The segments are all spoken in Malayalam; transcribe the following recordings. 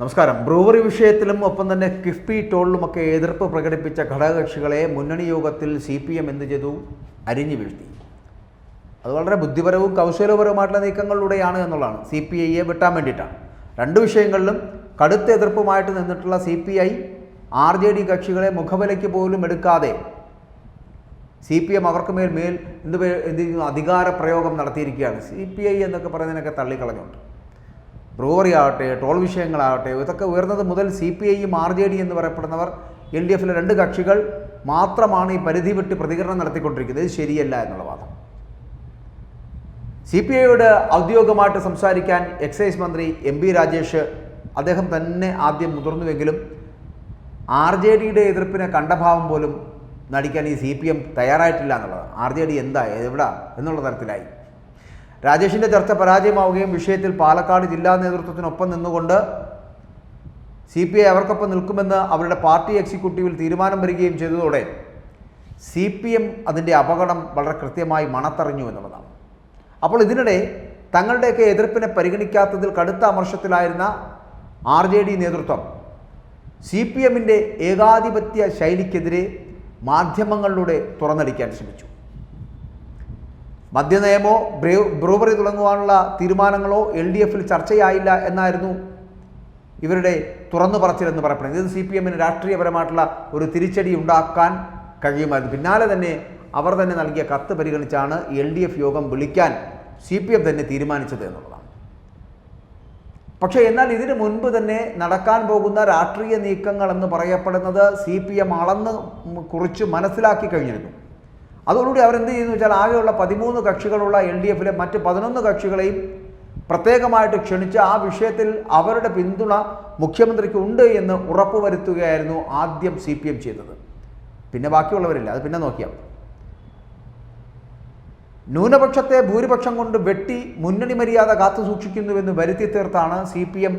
നമസ്കാരം. ബ്രൂവറി വിഷയത്തിലും ഒപ്പം തന്നെ കിഫ്ബി ടോളിലുമൊക്കെ എതിർപ്പ് പ്രകടിപ്പിച്ച ഘടകകക്ഷികളെ മുന്നണി യോഗത്തിൽ സി പി എം എന്ത് ചെയ്തു? അരിഞ്ഞു വീഴ്ത്തി. അത് വളരെ ബുദ്ധിപരവും കൗശലപരവുമായിട്ടുള്ള നീക്കങ്ങളിലൂടെയാണ് എന്നുള്ളതാണ്. സി പി ഐയെ വെട്ടാൻ വേണ്ടിയിട്ടാണ്. രണ്ട് വിഷയങ്ങളിലും കടുത്ത എതിർപ്പുമായിട്ട് നിന്നിട്ടുള്ള C P I R J D കക്ഷികളെ മുഖവിലയ്ക്ക് പോലും എടുക്കാതെ സി പി എം അവർക്ക് മേൽ മേൽ എന്ത് എന്ത് അധികാര പ്രയോഗം നടത്തിയിരിക്കുകയാണ്. സി പി ഐ എന്നൊക്കെ പറയുന്നതിനൊക്കെ തള്ളിക്കളഞ്ഞുണ്ട് ബ്രൂവറി ആവട്ടെ ടോൾ വിഷയങ്ങളാവട്ടെ ഇതൊക്കെ ഉയർന്നത് മുതൽ സി പി ഐയും ആർ ജെ ഡി എന്ന് പറയപ്പെടുന്നവർ എൽ ഡി എഫിലെ രണ്ട് കക്ഷികൾ മാത്രമാണ് ഈ പരിധി വിട്ട് പ്രതികരണം നടത്തിക്കൊണ്ടിരിക്കുന്നത്. ഇത് ശരിയല്ല എന്നുള്ള വാദം. സി പി ഐയോട് ഔദ്യോഗികമായിട്ട് സംസാരിക്കാൻ എക്സൈസ് മന്ത്രി എം ബി രാജേഷ് അദ്ദേഹം തന്നെ ആദ്യം മുതിർന്നുവെങ്കിലും ആർ ജെ ഡിയുടെ എതിർപ്പിനെ കണ്ട ഭാവം പോലും നടിക്കാൻ ഈ സി പി എം തയ്യാറായിട്ടില്ല എന്നുള്ളത് ആർ ജെ ഡി എന്താ എവിടെ എന്നുള്ള തരത്തിലായി. രാജേഷിന്റെ ചർച്ച പരാജയമാവുകയും വിഷയത്തിൽ പാലക്കാട് ജില്ലാ നേതൃത്വത്തിനൊപ്പം നിന്നുകൊണ്ട് സി പി ഐ അവർക്കൊപ്പം നിൽക്കുമെന്ന് അവരുടെ പാർട്ടി എക്സിക്യൂട്ടീവിൽ തീരുമാനം വരികയും ചെയ്തതോടെ സി പി എം അതിന്റെ അപകടം വളരെ കൃത്യമായി മണത്തറിഞ്ഞു എന്നുള്ളതാണ്. അപ്പോൾ ഇതിനിടെ തങ്ങളുടെയൊക്കെ എതിർപ്പിനെ പരിഗണിക്കാത്തതിൽ കടുത്ത അമർഷത്തിലായിരുന്ന ആർ ജെ ഡി നേതൃത്വം സി പി എമ്മിന്റെ ഏകാധിപത്യ ശൈലിക്കെതിരെ മാധ്യമങ്ങളിലൂടെ തുറന്നടിക്കാൻ ശ്രമിച്ചു. മദ്യനയമോ ബ്രേ ബ്രൂവറി തുടങ്ങുവാനുള്ള തീരുമാനങ്ങളോ എൽ ഡി എഫിൽ ചർച്ചയായില്ല എന്നായിരുന്നു ഇവരുടെ തുറന്നു പറച്ചിലെന്ന് പറയപ്പെടുന്നത്. ഇത് സി പി എമ്മിന് രാഷ്ട്രീയപരമായിട്ടുള്ള ഒരു തിരിച്ചടി ഉണ്ടാക്കാൻ കഴിയുമായിരുന്നു. പിന്നാലെ തന്നെ അവർ തന്നെ നൽകിയ കത്ത് പരിഗണിച്ചാണ് എൽ ഡി എഫ് യോഗം വിളിക്കാൻ സി പി എം തന്നെ തീരുമാനിച്ചത് എന്നുള്ളതാണ്. പക്ഷേ എന്നാൽ ഇതിനു മുൻപ് തന്നെ നടക്കാൻ പോകുന്ന രാഷ്ട്രീയ നീക്കങ്ങൾ എന്ന് പറയപ്പെടുന്നത് സി പി എം അളന്ന് കുറിച്ച് മനസ്സിലാക്കി കഴിഞ്ഞിരുന്നു. അതോടുകൂടി അവരെന്ത് ചെയ്യുന്നു വെച്ചാൽ ആകെയുള്ള പതിമൂന്ന് കക്ഷികളുള്ള എൽ ഡി എഫിലെ മറ്റ് പതിനൊന്ന് കക്ഷികളെയും പ്രത്യേകമായിട്ട് ക്ഷണിച്ച് ആ വിഷയത്തിൽ അവരുടെ പിന്തുണ മുഖ്യമന്ത്രിക്ക് ഉണ്ട് എന്ന് ഉറപ്പുവരുത്തുകയായിരുന്നു ആദ്യം സി പി എം ചെയ്തത്. പിന്നെ ബാക്കിയുള്ളവരില്ല. അത് പിന്നെ നോക്കിയാൽ ന്യൂനപക്ഷത്തെ ഭൂരിപക്ഷം കൊണ്ട് വെട്ടി മുന്നണി മര്യാദ കാത്തു സൂക്ഷിക്കുന്നുവെന്ന് വരുത്തി തീർത്താണ് സി പി എം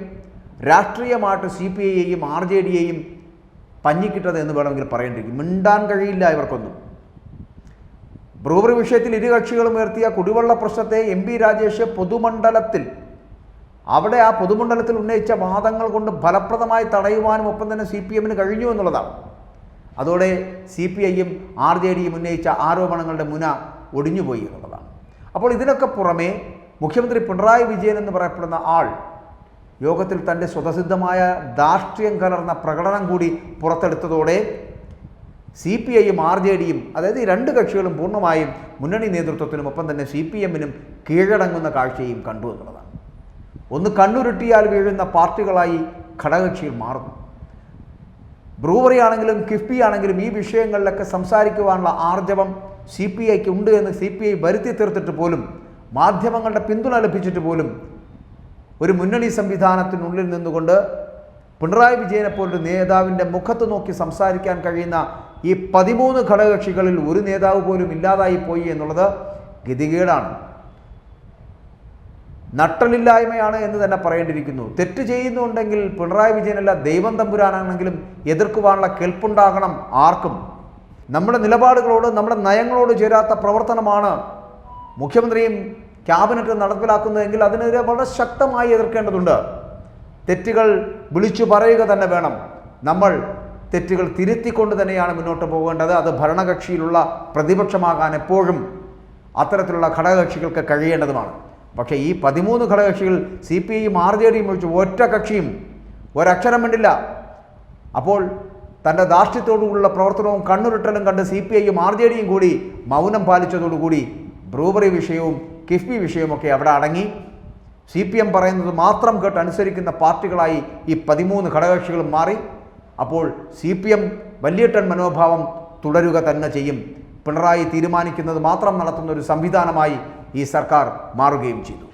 രാഷ്ട്രീയമായിട്ട് സി പി ഐയെയും ആർ ജെ ഡിയെയും പഞ്ഞിക്കിട്ടത് എന്ന് വേണമെങ്കിൽ പറയേണ്ടിരിക്കും മിണ്ടാൻ കഴിയില്ല ഇവർക്കൊന്നും. ബ്രൂവറി വിഷയത്തിൽ ഇരു കക്ഷികളും ഉയർത്തിയ കുടിവെള്ള പ്രശ്നത്തെ എം പി രാജേഷ് പൊതുമണ്ഡലത്തിൽ അവിടെ ആ പൊതുമണ്ഡലത്തിൽ ഉന്നയിച്ച വാദങ്ങൾ കൊണ്ട് ഫലപ്രദമായി തടയുവാനും ഒപ്പം തന്നെ സി പി എമ്മിന് കഴിഞ്ഞു എന്നുള്ളതാണ്. അതോടെ സി പി ഐയും ആർ ജെ ഡിയും ഉന്നയിച്ച ആരോപണങ്ങളുടെ മുന ഒടിഞ്ഞുപോയി എന്നുള്ളതാണ്. അപ്പോൾ ഇതിനൊക്കെ പുറമേ മുഖ്യമന്ത്രി പിണറായി വിജയൻ എന്ന് പറയപ്പെടുന്ന ആൾ യോഗത്തിൽ തന്റെ സ്വതസിദ്ധമായ ധാർഷ്ട്യം കലർന്ന പ്രകടനം കൂടി പുറത്തെടുത്തതോടെ സി പി ഐയും ആർ ജെ ഡിയും അതായത് ഈ രണ്ട് കക്ഷികളും പൂർണമായും മുന്നണി നേതൃത്വത്തിനും ഒപ്പം തന്നെ സി പി എമ്മിനും കീഴടങ്ങുന്ന കാഴ്ചയും കണ്ടു എന്നുള്ളതാണ്. ഒന്ന് കണ്ണുരുട്ടിയാൽ വീഴുന്ന പാർട്ടികളായി ഘടകകക്ഷികൾ മാറുന്നു. ബ്രൂവറി ആണെങ്കിലും കിഫ്ബി ആണെങ്കിലും ഈ വിഷയങ്ങളിലൊക്കെ സംസാരിക്കുവാനുള്ള ആർജവം സി പി ഐക്ക് ഉണ്ട് എന്ന് സി പി ഐ വരുത്തി തീർത്തിട്ട് പോലും മാധ്യമങ്ങളുടെ പിന്തുണ ലഭിച്ചിട്ട് പോലും ഒരു മുന്നണി സംവിധാനത്തിനുള്ളിൽ നിന്നുകൊണ്ട് പിണറായി വിജയനെ പോലൊരു നേതാവിന്റെ മുഖത്ത് നോക്കി സംസാരിക്കാൻ കഴിയുന്ന ഈ പതിമൂന്ന് ഘടകകക്ഷികളിൽ ഒരു നേതാവ് പോലും ഇല്ലാതായി പോയി എന്നുള്ളത് ഗതികേടാണ്. നട്ടലില്ലായ്മയാണ് എന്ന് തന്നെ പറയേണ്ടിയിരിക്കുന്നു. തെറ്റ് ചെയ്യുന്നുണ്ടെങ്കിൽ പിണറായി വിജയനല്ല ദൈവം തമ്പുരാനാണെങ്കിലും എതിർക്കുവാനുള്ള കെൽപ്പുണ്ടാകണം ആർക്കും. നമ്മുടെ നിലപാടുകളോട് നമ്മുടെ നയങ്ങളോട് ചേരാത്ത പ്രവർത്തനമാണ് മുഖ്യമന്ത്രിയും ക്യാബിനറ്റും നടപ്പിലാക്കുന്നതെങ്കിൽ അതിനെതിരെ വളരെ ശക്തമായി എതിർക്കേണ്ടതുണ്ട്. തെറ്റുകൾ വിളിച്ചു പറയുക തന്നെ വേണം. നമ്മൾ തെറ്റുകൾ തിരുത്തിക്കൊണ്ട് തന്നെയാണ് മുന്നോട്ട് പോകേണ്ടത്. അത് ഭരണകക്ഷിയിലുള്ള പ്രതിപക്ഷമാകാൻ എപ്പോഴും അത്തരത്തിലുള്ള ഘടകകക്ഷികൾക്ക് കഴിയേണ്ടതുമാണ്. പക്ഷേ ഈ പതിമൂന്ന് ഘടകകക്ഷികൾ സി പി ഐയും ആർ ജെ ഡിയും ഒഴിച്ച് ഒറ്റ കക്ഷിയും ഒരക്ഷരം വേണ്ടില്ല അപ്പോൾ തന്റെ ധാർഷ്ട്യത്തോടുള്ള പ്രവർത്തനവും കണ്ണുരുട്ടലും കണ്ട് സി പി ഐയും ആർ ജെ ഡിയും കൂടി മൗനം പാലിച്ചതോടുകൂടി ബ്രൂവറി വിഷയവും കിഫ്ബി വിഷയവുമൊക്കെ അവിടെ അടങ്ങി. സി പി എം പറയുന്നത് മാത്രം കേട്ട് അനുസരിക്കുന്ന പാർട്ടികളായി ഈ പതിമൂന്ന് ഘടകകക്ഷികളും മാറി. അപ്പോൾ സി പി എം വല്യേട്ടൻ മനോഭാവം തുടരുക തന്നെ ചെയ്യും. പിണറായി തീരുമാനിക്കുന്നത് മാത്രം നടത്തുന്ന ഒരു സംവിധാനമായി ഈ സർക്കാർ മാറുകയും ചെയ്തു.